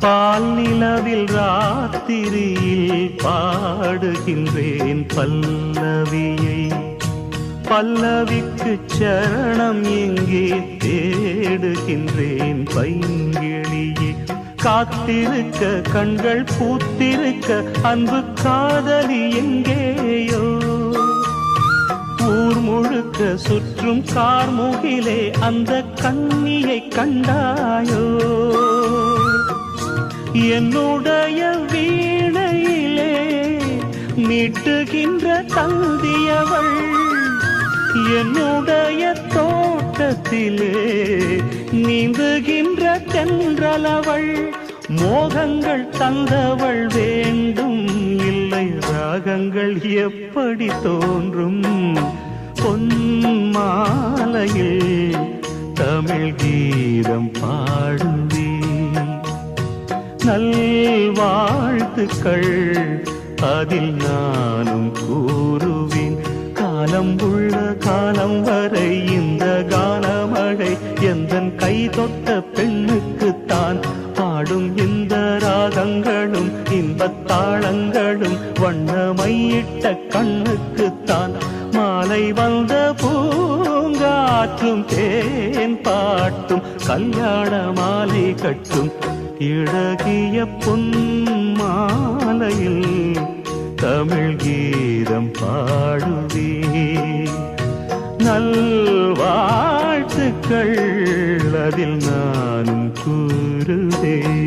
பால் நிலவில் ராத்திரியில் பாடுகின்றேன் பல்லவியை. பல்லவிக்கு சரணம் எங்கே தேடுகின்றேன் பைங்கிளியே காத்திருக்க கண்கள் பூத்திருக்க அன்பு காதலி எங்கேயோ. ஊர் முழுக்க சுற்றும் கார்முகிலே அந்த கண்ணியை கண்டாயோ. என்னுடைய வீணையிலே மீட்டுகின்ற தந்தியவள். என்னுடைய தோட்டத்திலே நீந்துகின்ற தென்றலவள். மோகங்கள் தந்தவள் வேண்டும் இல்லை ராகங்கள் எப்படி தோன்றும். பொன் மாலையில் தமிழ் கீதம் பாடுவேன். நல்வாழ்த்துக்கள். அதில் நானும் கூறுவேன் காலம் உள்ள காலம் வரை இந்த கானமழை எந்த கை தொட்ட பெண்ணுக்குத்தான். பாடும் இந்த ராகங்களும் இன்பத் தாளங்களும் வண்ணமையிட்ட கண்ணுக்குத்தான். மாலை வந்த பூங்காற்றும் தேன் பாட்டும் கல்யாண மாலை கட்டும். இழகிய பொன்மாலையில் தமிழ் கீதம் பாடுவே. நல்வாழ்த்துக்கள் அதில் நானும் கூறுவேன்.